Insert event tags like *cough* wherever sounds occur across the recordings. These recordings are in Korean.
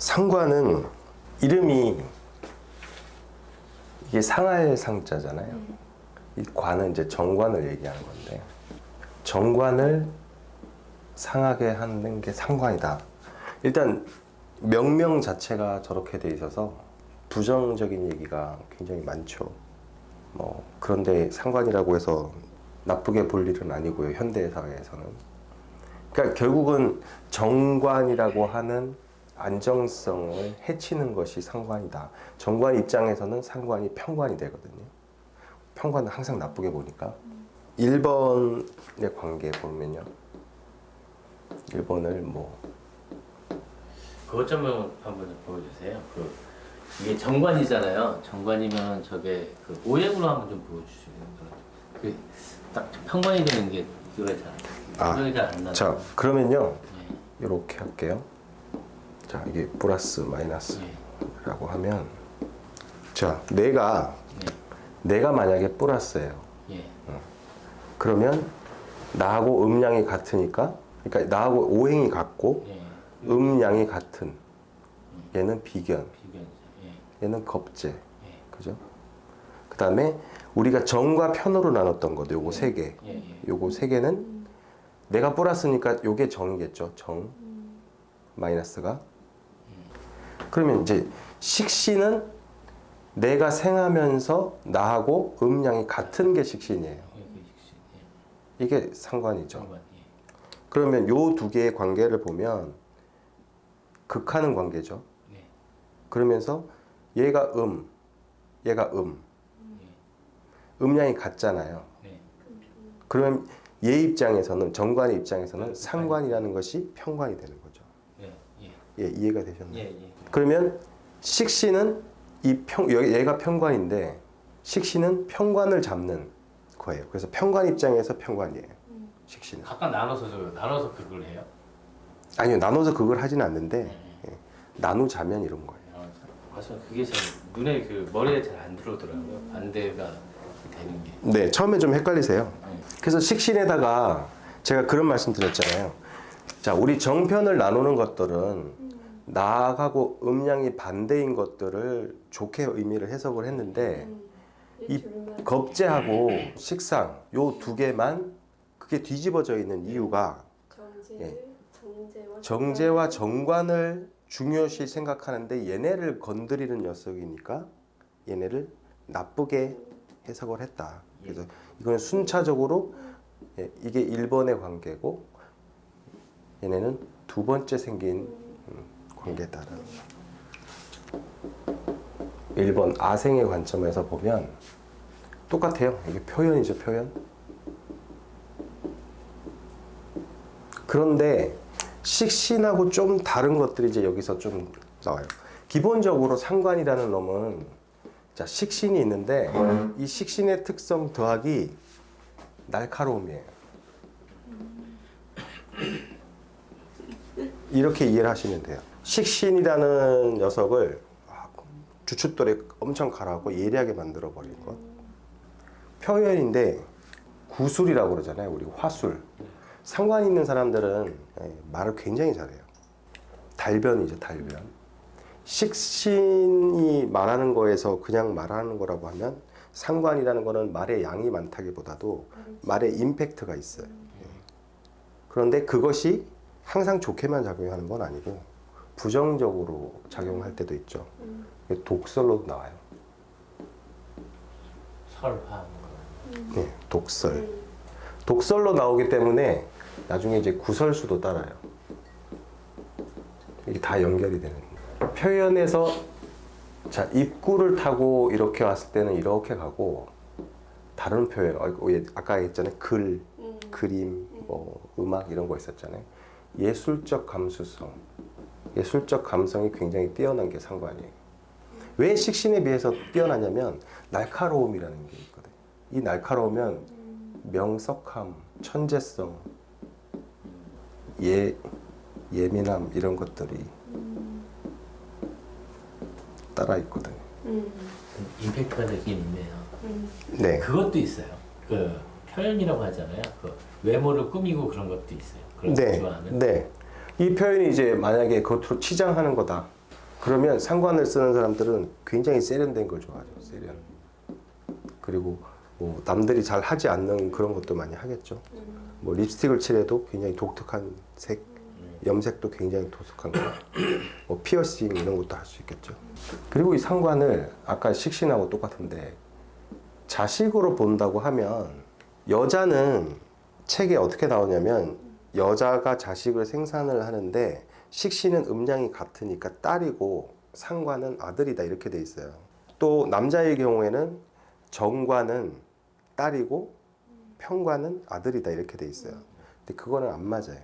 상관은 이름이 이게 상할 상자잖아요. 이 관은 이제 정관을 얘기하는 건데 정관을 상하게 하는 게 상관이다. 일단 명명 자체가 저렇게 돼 있어서 부정적인 얘기가 굉장히 많죠. 뭐 그런데 상관이라고 해서 나쁘게 볼 일은 아니고요. 현대 사회에서는. 그러니까 결국은 정관이라고 하는 안정성을 해치는 것이 상관이다. 정관 입장에서는 상관이 평관이 되거든요. 평관은 항상 나쁘게 보니까. 1번의 관계 보면요. 1번을 뭐 그것 좀 한번 좀 보여주세요. 그 이게 정관이잖아요. 정관이면 저게 그 오행으로 한번 좀 보여주시면 그딱 평관이 되는 게잘 아. 자, 그러면요. 예, 이렇게 할게요. 자, 이게 플러스 마이너스라고 예, 하면 자, 내가 내가 만약에 플러스예요. 예, 그러면 나하고 음량이 같으니까 그러니까 나하고 오행이 같고 예, 음량이 같은 얘는 비견. 예, 얘는 겁재. 예, 그죠? 그다음에 우리가 정과 편으로 나눴던 것도 요거 세 개. 예, 예. 요거 세 개는 내가 플러스니까 요게 정이겠죠. 정 마이너스가. 그러면 이제 식신은 내가 생하면서 나하고 음량이 같은 게 식신이에요. 예. 예, 이게 상관이죠. 예, 그러면 요 두 개의 관계를 보면 극하는 관계죠. 네, 그러면서 얘가 음, 얘가 음. 예, 음량이 같잖아요. 네, 그러면 얘 입장에서는 정관의 입장에서는 상관이라는 것이 평관이 되는. 예, 예, 예, 이해가 되셨나요? 예, 예. 그러면 식신은 이 평, 얘가 평관인데 식신은 평관을 잡는 거예요. 그래서 평관 입장에서 평관이에요. 식신은. 각각 나눠서 저 나눠서 그걸 해요. 아니요, 나눠서 그걸 하진 않는데 네. 예, 나누자면 이런 거예요. 맞아, 그게 잘 눈에 그 머리에 잘 안 들어오더라고요. 반대가 되는 게. 네, 처음에 좀 헷갈리세요. 네. 그래서 식신에다가 제가 그런 말씀 드렸잖아요. 자, 우리 정편을 나누는 것들은 나하고 음량이 반대인 것들을 좋게 의미를 해석을 했는데 이 겁재하고 식상 요 두 개만 그게 뒤집어져 있는 이유가 정제, 예. 정제와 정관을 중요시 생각하는데 얘네를 건드리는 녀석이니까 얘네를 나쁘게 해석을 했다. 그래서 이건 순차적으로 예, 이게 1번의 관계고 얘네는 두 번째 생긴 음, 관계다라는 거. 1번 아생의 관점에서 보면 똑같아요. 이게 표현이죠, 표현. 그런데 식신하고 좀 다른 것들이 이제 여기서 좀 나와요. 기본적으로 상관이라는 놈은 자 식신이 있는데 이 식신의 특성 더하기 날카로움이에요. 이렇게 이해를 하시면 돼요. 식신이라는 녀석을 아, 주춧돌에 엄청 갈아갖고 예리하게 만들어 버린 것. 표현인데 구술이라고 그러잖아요. 우리 화술. 상관 있는 사람들은 예, 말을 굉장히 잘해요. 달변이죠, 달변. 식신이 말하는 거에서 그냥 말하는 거라고 하면 상관이라는 거는 말의 양이 많다기보다도 말의 임팩트가 있어요. 예. 그런데 그것이 항상 좋게만 작용하는 건 아니고 부정적으로 작용할 때도 있죠. 독설로도 나와요. 설화하는 거. 네, 독설. 독설로 나오기 때문에 나중에 이제 구설수도 따라요. 이게 다 연결이 되는 거예요. 표현에서 자 입구를 타고 이렇게 왔을 때는 이렇게 가고 다른 표현 어, 아까 했잖아요 글, 그림, 뭐 음악 이런 거 있었잖아요. 예술적 감수성, 예술적 감성이 굉장히 뛰어난 게 상관이에요. 왜 식신에 비해서 뛰어나냐면 날카로움이라는 게 있거든요. 이 날카로우면 명석함, 천재성, 예, 예민함 이런 것들이 따라 있거든요. 음, 임팩트가 되긴 있네요. 음, 네. 그것도 있어요. 그 표현이라고 하잖아요. 그 외모를 꾸미고 그런 것도 있어요. 그런 거 네. 좋아하는. 네. 이 표현이 이제 만약에 겉으로 치장하는 거다. 그러면 상관을 쓰는 사람들은 굉장히 세련된 걸 좋아하죠. 세련. 그리고 뭐 남들이 잘 하지 않는 그런 것도 많이 하겠죠. 뭐 립스틱을 칠해도 굉장히 독특한 색, 염색도 굉장히 독특한 거. 뭐 피어싱 이런 것도 할 수 있겠죠. 그리고 이 상관을 아까 식신하고 똑같은데 자식으로 본다고 하면 여자는 책에 어떻게 나오냐면 여자가 자식을 생산을 하는데 식신은 음양이 같으니까 딸이고 상관은 아들이다 이렇게 돼 있어요. 또 남자의 경우에는 정관은 딸이고 평관은 아들이다 이렇게 돼 있어요. 근데 그거는 안 맞아요.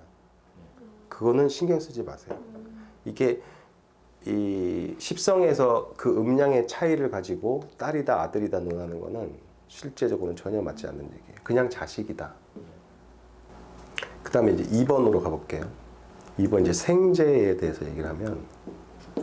그거는 신경 쓰지 마세요. 이게 이 십성에서 그 음양의 차이를 가지고 딸이다 아들이다 논하는 거는 실제적으로는 전혀 맞지 않는 얘기예요. 그냥 자식이다. 그 다음에 이제 2번으로 가볼게요. 2번 이제 생재에 대해서 얘기를 하면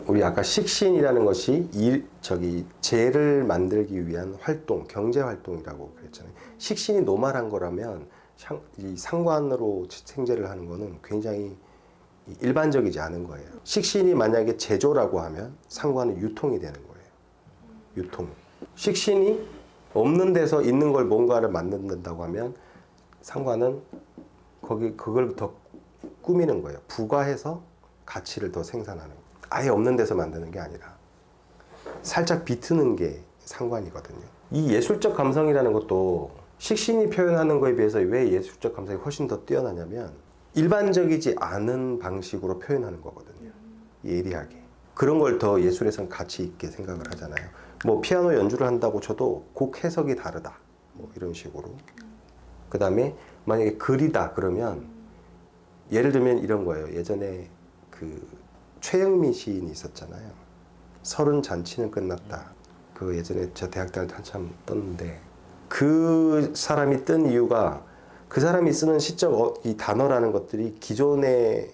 우리 아까 식신이라는 것이 일, 저기 재를 만들기 위한 활동, 경제 활동이라고 그랬잖아요. 식신이 노말한 거라면 상, 이 상관으로 생재를 하는 거는 굉장히 일반적이지 않은 거예요. 식신이 만약에 제조라고 하면 상관은 유통이 되는 거예요. 유통. 식신이 없는 데서 있는 걸 뭔가를 만든다고 하면 상관은 거기 그걸 더 꾸미는 거예요. 부가해서 가치를 더 생산하는. 아예 없는 데서 만드는 게 아니라 살짝 비트는 게 상관이거든요. 이 예술적 감성이라는 것도 식신이 표현하는 거에 비해서 왜 예술적 감성이 훨씬 더 뛰어나냐면 일반적이지 않은 방식으로 표현하는 거거든요. 예리하게. 그런 걸 더 예술에선 가치 있게 생각을 하잖아요. 뭐 피아노 연주를 한다고 쳐도 곡 해석이 다르다. 뭐 이런 식으로. 그 다음에 만약에 글이다 그러면 예를 들면 이런 거예요. 예전에 그 최영민 시인이 있었잖아요. 서른 잔치는 끝났다. 그 예전에 저 대학 때 한참 떴는데 그 사람이 뜬 이유가 그 사람이 쓰는 시적 어- 이 단어라는 것들이 기존의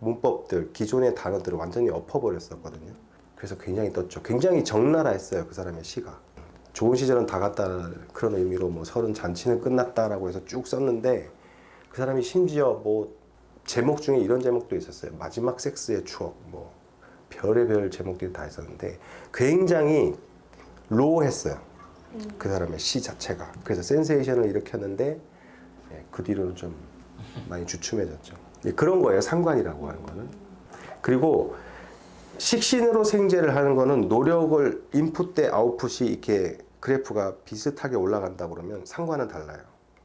문법들, 기존의 단어들을 완전히 엎어버렸었거든요. 그래서 굉장히 떴죠. 굉장히 적나라했어요. 그 사람의 시가. 좋은 시절은 다 갔다 그런 의미로 뭐 서른 잔치는 끝났다라고 해서 쭉 썼는데 그 사람이 심지어 뭐 제목 중에 이런 제목도 있었어요. 마지막 섹스의 추억 뭐 별의별 제목들이 다 있었는데 굉장히 로했어요. 그 사람의 시 자체가. 그래서 센세이션을 일으켰는데 예, 그 뒤로는 좀 많이 주춤해졌죠. 예, 그런 거예요. 상관이라고 하는 거는. 그리고 식신으로 생재를 하는 거는 노력을 인풋 대 아웃풋이 이렇게 그래프가 비슷하게 올라간다 그러면 상관은 달라요.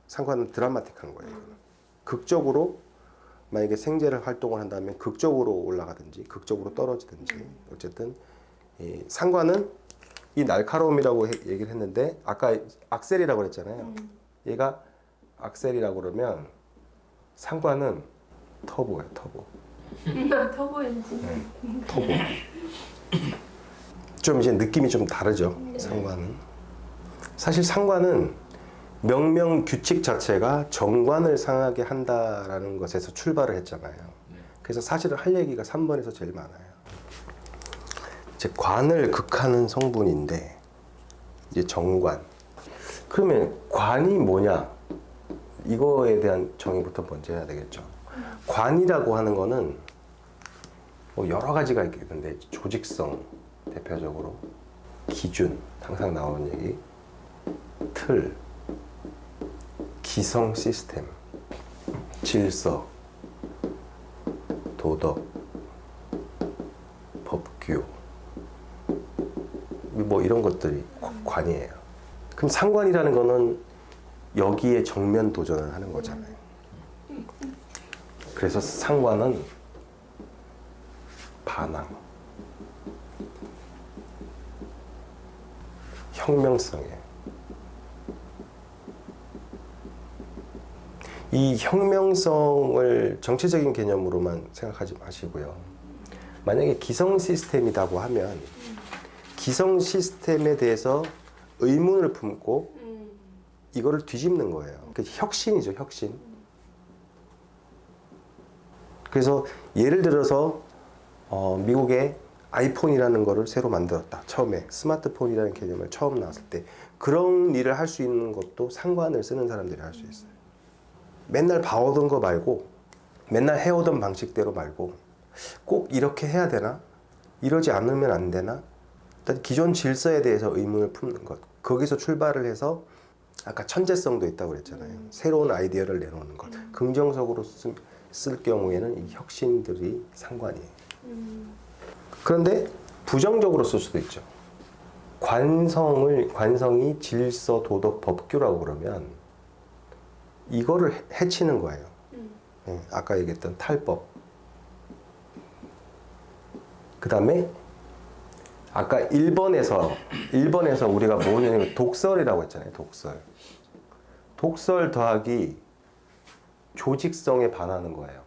상관은 드라마틱한 거예요. 극적으로 만약에 생재를 활동을 한다면 극적으로 올라가든지 극적으로 떨어지든지 어쨌든 이 상관은 이 날카로움이라고 해- 얘기를 했는데 아까 악셀이라고 그랬잖아요. 얘가 악셀이라고 그러면 상관은 터보예요, 터보. 터보 엔진. 터보. 좀 이제 느낌이 좀 다르죠. 상관은. 사실 상관은 명명 규칙 자체가 정관을 상하게 한다라는 것에서 출발을 했잖아요. 그래서 사실은 할 얘기가 3번에서 제일 많아요. 이제 관을 극하는 성분인데 이제 정관. 그러면 관이 뭐냐? 이거에 대한 정의부터 먼저 해야 되겠죠. 관이라고 하는 거는 뭐 여러 가지가 있겠는데 조직성 대표적으로 기준 항상 나오는 얘기 틀 기성 시스템 질서 도덕 법규 뭐 이런 것들이 관이에요. 그럼 상관이라는 거는 여기에 정면 도전을 하는 거잖아요. 그래서 상관은 반항, 혁명성이에요. 이 혁명성을 정치적인 개념으로만 생각하지 마시고요. 만약에 기성 시스템이라고 하면 기성 시스템에 대해서 의문을 품고 음. 이거를 뒤집는 거예요. 그 혁신이죠, 혁신. 그래서 예를 들어서 어, 미국의 아이폰이라는 거를 새로 만들었다. 처음에 스마트폰이라는 개념을 처음 나왔을 때 그런 일을 할 수 있는 것도 상관을 쓰는 사람들이 할 수 있어요. 맨날 봐오던 거 말고 맨날 해오던 방식대로 말고 꼭 이렇게 해야 되나? 이러지 않으면 안 되나? 일단 기존 질서에 대해서 의문을 품는 것. 거기서 출발을 해서 아까 천재성도 있다고 그랬잖아요. 새로운 아이디어를 내놓는 것. 긍정적으로 쓰- 쓸 경우에는 이 혁신들이 상관이에요. 그런데 부정적으로 쓸 수도 있죠. 관성을 관성이 질서, 도덕, 법규라고 그러면 이거를 해- 해치는 거예요. 예, 아까 얘기했던 탈법. 그 다음에 아까 1번에서 1번에서 우리가 뭐냐면 독설이라고 했잖아요. 독설. 독설 더하기 조직성에 반하는 거예요.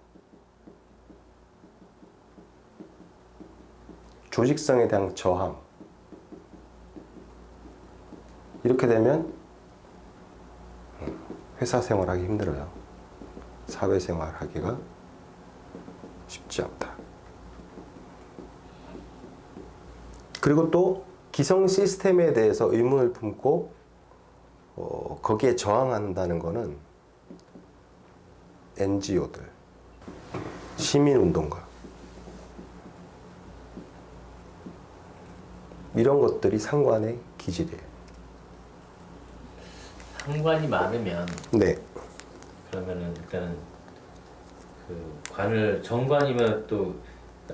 조직성에 대한 저항. 이렇게 되면 회사 생활하기 힘들어요. 사회생활 하기가 쉽지 않다. 그리고 또 기성 시스템에 대해서 의문을 품고 어, 거기에 저항한다는 거는 NGO들, 시민운동가 이런 것들이 상관의 기질이에요. 상관이 많으면 네, 그러면은 일단은 그 관을 정관이면 또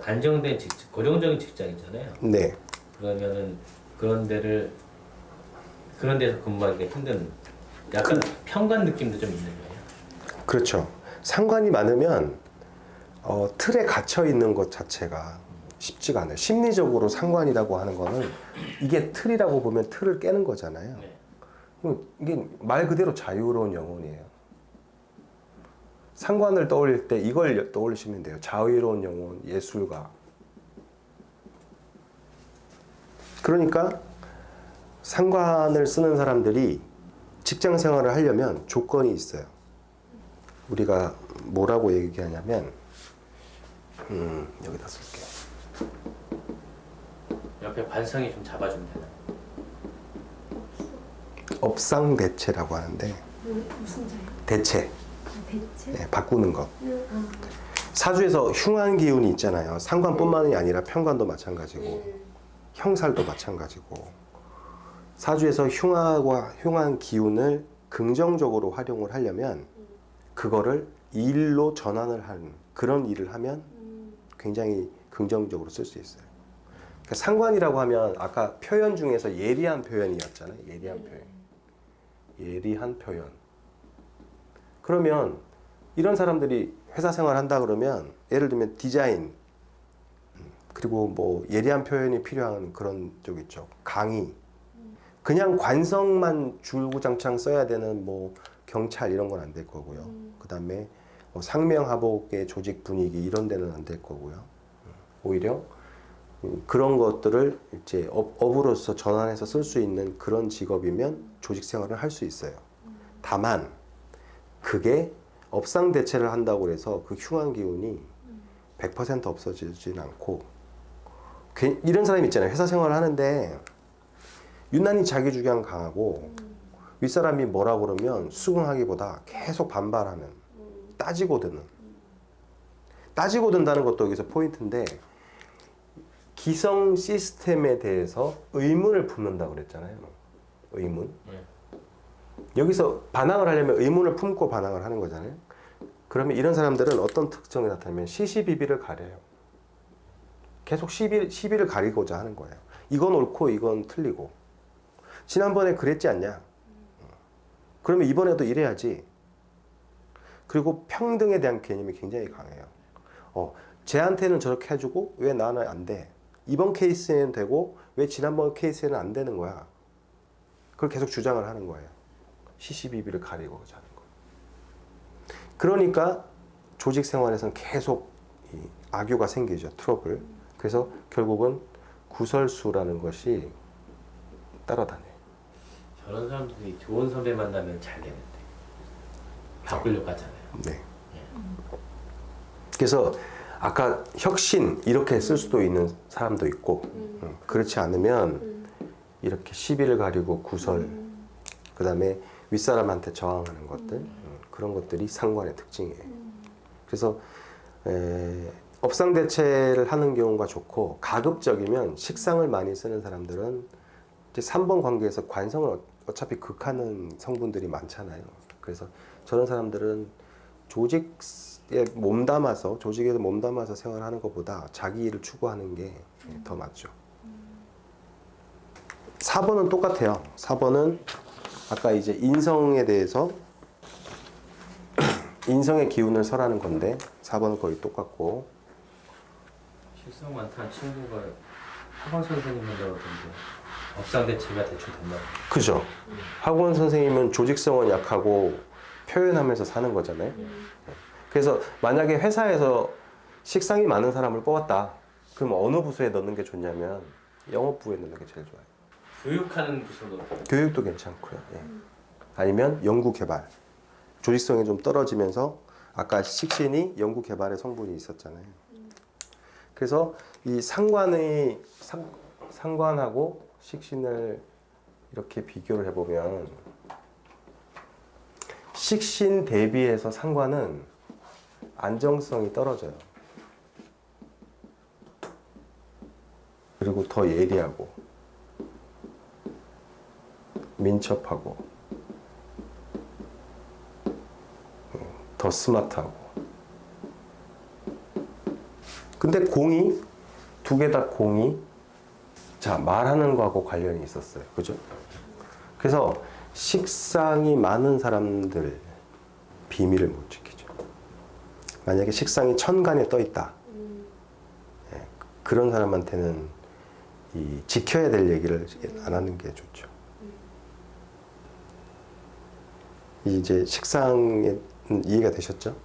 안정된 직장, 고정적인 직장이잖아요. 네. 그러면은 그런 데를 그런 데서 근무하기가 힘든 약간 편관 느낌도 좀 있는 거예요. 그렇죠. 상관이 많으면 어, 틀에 갇혀 있는 것 자체가 쉽지가 않아요. 심리적으로 상관이라고 하는 거는 이게 틀이라고 보면 틀을 깨는 거잖아요. 네. 이게 말 그대로 자유로운 영혼이에요. 상관을 떠올릴 때 이걸 떠올리시면 돼요. 자유로운 영혼, 예술가. 그러니까 상관을 쓰는 사람들이 직장 생활을 하려면 조건이 있어요. 우리가 뭐라고 얘기하냐면, 음, 여기다 쓸게요. 옆에 관성이 좀 잡아주면 되나? 업상 대체라고 하는데, 뭐, 무슨 자요? 대체, 아, 대체? 네, 바꾸는 것. 사주에서 흉한 기운이 있잖아요. 상관뿐만이 아니라 평관도 마찬가지고 음. 형살도 마찬가지고 사주에서 흉하고 흉한 기운을 긍정적으로 활용을 하려면 그거를 일로 전환을 하는 그런 일을 하면 음. 굉장히 긍정적으로 쓸 수 있어요. 그러니까 상관이라고 하면 아까 표현 중에서 예리한 표현이었잖아요. 예리한 표현. 예리한 표현. 그러면 이런 사람들이 회사 생활 한다 그러면 예를 들면 디자인 음, 그리고 뭐 예리한 표현이 필요한 그런 쪽 있죠. 강의. 그냥 관성만 줄구장창 써야 되는 뭐 경찰 이런 건 안 될 거고요. 그다음에 뭐 상명하복의 조직 분위기 이런 데는 안 될 거고요. 음, 오히려 음, 그런 것들을 이제 업, 업으로서 전환해서 쓸 수 있는 그런 직업이면 조직 생활을 할 수 있어요. 다만 그게 업상 대체를 한다고 해서 그 흉한 기운이 100% 없어지진 않고 괜- 이런 사람이 있잖아요. 회사 생활을 하는데 유난히 자기 주장 강하고 윗사람이 뭐라 그러면 수긍하기보다 계속 반발하는 따지고 드는 따지고 든다는 것도 여기서 포인트인데 기성 시스템에 대해서 의문을 품는다고 그랬잖아요. 의문. 네. 여기서 반항을 하려면 의문을 품고 반항을 하는 거잖아요. 그러면 이런 사람들은 어떤 특성이 나타나면 시시비비를 가려요. 계속 시비, 시비를 가리고자 하는 거예요. 이건 옳고 이건 틀리고. 지난번에 그랬지 않냐? 그러면 이번에도 이래야지. 그리고 평등에 대한 개념이 굉장히 강해요. 어, 쟤한테는 저렇게 해주고 왜 나는 안 돼? 이번 케이스에는 되고 왜 지난번 케이스에는 안 되는 거야? 그걸 계속 주장을 하는 거예요. 시시비비를 가리고자 하는 거. 그러니까 조직 생활에서는 계속 이 악유가 생기죠. 트러블. 그래서 결국은 구설수라는 것이 따라다녀요. 저런 사람들이 좋은 선배 만나면 잘 되는데. 바꾸려고 하잖아요. 네. 그래서 아까 혁신 이렇게 쓸 수도 있는 사람도 있고 음, 그렇지 않으면 이렇게 시비를 가리고 구설 그다음에 윗사람한테 저항하는 것들 음, 그런 것들이 상관의 특징이에요. 그래서 에, 법상 대체를 하는 경우가 좋고 가급적이면 식상을 많이 쓰는 사람들은 이제 3번 관계에서 관성을 어- 어차피 극하는 성분들이 많잖아요. 그래서 저런 사람들은 조직에 몸담아서 조직에서 몸담아서 생활하는 것보다 자기 일을 추구하는 게 더 맞죠. 4번은 똑같아요. 4번은 아까 이제 인성에 대해서 *clears throat* 인성의 기운을 설하는 건데 4번은 거의 똑같고 식성 많다는 친구가 학원 선생님이라고 하던데 업상 대체가 대충 된다고. 그죠? 학원 선생님은 조직성은 약하고 표현하면서 사는 거잖아요. 그래서 만약에 회사에서 식상이 많은 사람을 뽑았다. 그럼 어느 부서에 넣는 게 좋냐면 영업부에 넣는 게 제일 좋아요. 교육하는 부서도 교육도 괜찮고요. 예. 아니면 연구 개발. 조직성이 좀 떨어지면서 아까 식신이 연구 개발의 성분이 있었잖아요. 그래서 이 상관의 상, 상관하고 식신을 이렇게 비교를 해보면 식신 대비해서 상관은 안정성이 떨어져요. 그리고 더 예리하고 민첩하고 어, 더 스마트하고 근데 공이 두 개 다 공이 자 말하는 거하고 관련이 있었어요. 그죠? 그래서 식상이 많은 사람들 비밀을 못 지키죠. 만약에 식상이 천간에 떠 있다. 예, 그런 사람한테는 이 지켜야 될 얘기를 안 하는 게 좋죠. 이제 식상에 음, 이해가 되셨죠?